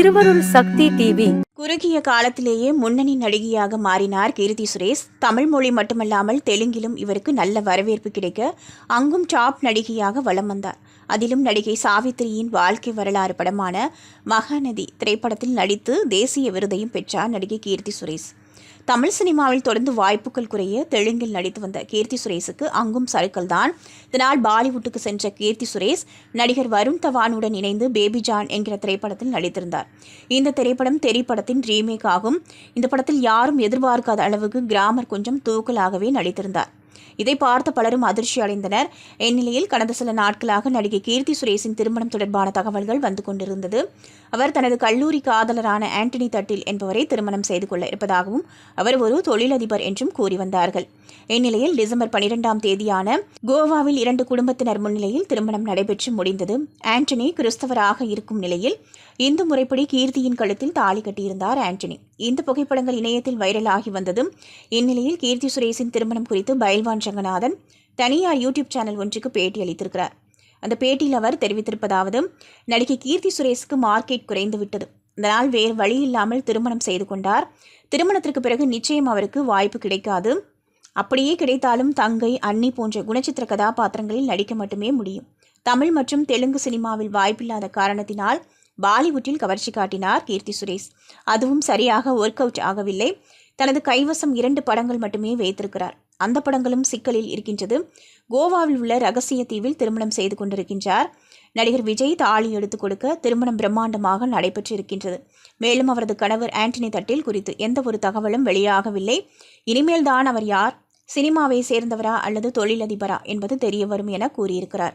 திருவருள் சக்தி டிவி. குறுகிய காலத்திலேயே முன்னணி நடிகையாக மாறினார் கீர்த்தி சுரேஷ். தமிழ் மொழி மட்டுமல்லாமல் தெலுங்கிலும் இவருக்கு நல்ல வரவேற்பு கிடைக்க அங்கும் டாப் நடிகையாக வலம் வந்தார். அதிலும் நடிகை சாவித்திரியின் வாழ்க்கை வரலாறு படமான மகாநதி திரைப்படத்தில் நடித்து தேசிய விருதையும் பெற்றார் நடிகை கீர்த்தி சுரேஷ். தமிழ் சினிமாவில் தொடர்ந்து வாய்ப்புகள் குறைய தெலுங்கில் நடித்து வந்த கீர்த்தி சுரேஷுக்கு அங்கும் சறுக்கல் தான். இதனால் பாலிவுட்டுக்கு சென்ற கீர்த்தி சுரேஷ் நடிகர் வருண் தவானுடன் இணைந்து பேபி ஜான் என்கிற திரைப்படத்தில் நடித்திருந்தார். இந்த திரைப்படம் தெரி படத்தின் ரீமேக் ஆகும் இந்த படத்தில் யாரும் எதிர்பார்க்காத அளவுக்கு கிராமர் கொஞ்சம் தூக்கலாகவே நடித்திருந்தார். இதை பார்த்த பலரும் அதிர்ச்சி அடைந்தனர். இந்நிலையில் கடந்த சில நாட்களாக நடிகை கீர்த்தி சுரேஷின் திருமணம் தொடர்பான தகவல்கள் வந்து கொண்டிருந்தது. அவர் தனது கல்லூரி காதலரான ஆண்டனி தட்டில் என்பவரை திருமணம் செய்து கொள்ள இருப்பதாகவும் அவர் ஒரு தொழிலதிபர் என்றும் கூறி வந்தார்கள். இந்நிலையில் டிசம்பர் பனிரெண்டாம் தேதியான கோவாவில் இரண்டு குடும்பத்தினர் முன்னிலையில் திருமணம் நடைபெற்று முடிந்தது. ஆண்டனி கிறிஸ்தவராக இருக்கும் நிலையில் இந்து முறைப்படி கீர்த்தியின் கழுத்தில் தாலி கட்டியிருந்தார் ஆண்டனி. இந்த புகைப்படங்கள் இணையத்தில் வைரலாகி வந்ததும் இந்நிலையில் கீர்த்தி சுரேஷின் திருமணம் குறித்து பயில்வான் ரங்கநாதன் தனியார் யூடியூப் சேனல் ஒன்றுக்கு பேட்டி அளித்திருக்கிறார். அந்த பேட்டியில் அவர் தெரிவித்திருப்பதாவது நடிகை கீர்த்தி சுரேஷுக்கு மார்க்கெட் குறைந்து விட்டது. இதனால் வேறு வழி இல்லாமல் திருமணம் செய்து கொண்டார். திருமணத்திற்கு பிறகு நிச்சயம் அவருக்கு வாய்ப்பு கிடைக்காது. அப்படியே கிடைத்தாலும் தங்கை அன்னி போன்ற குணச்சித்திர கதாபாத்திரங்களில் நடிக்க மட்டுமே முடியும். தமிழ் மற்றும் தெலுங்கு சினிமாவில் வாய்ப்பில்லாத காரணத்தினால் பாலிவுட்டில் கவர்ச்சி காட்டினார் கீர்த்தி சுரேஷ். அதுவும் சரியாக ஒர்க் அவுட் ஆகவில்லை. தனது கைவசம் இரண்டு படங்கள் மட்டுமே வைத்திருக்கிறார். அந்த படங்களும் சிக்கலில் இருக்கின்றது. கோவாவில் உள்ள ரகசிய தீவில் திருமணம் செய்து கொண்டிருக்கின்றார். நடிகர் விஜய் தாலி எடுத்துக் கொடுக்க திருமணம் பிரம்மாண்டமாக நடைபெற்று இருக்கின்றது மேலும் அவரது கணவர் ஆண்டனி தட்டில் குறித்து எந்த ஒரு தகவலும் வெளியாகவில்லை. இனிமேல்தான் அவர் யார்? சினிமாவை சேர்ந்தவரா அல்லது தொழிலதிபரா என்பது தெரிய வரும் என கூறியிருக்கிறார்.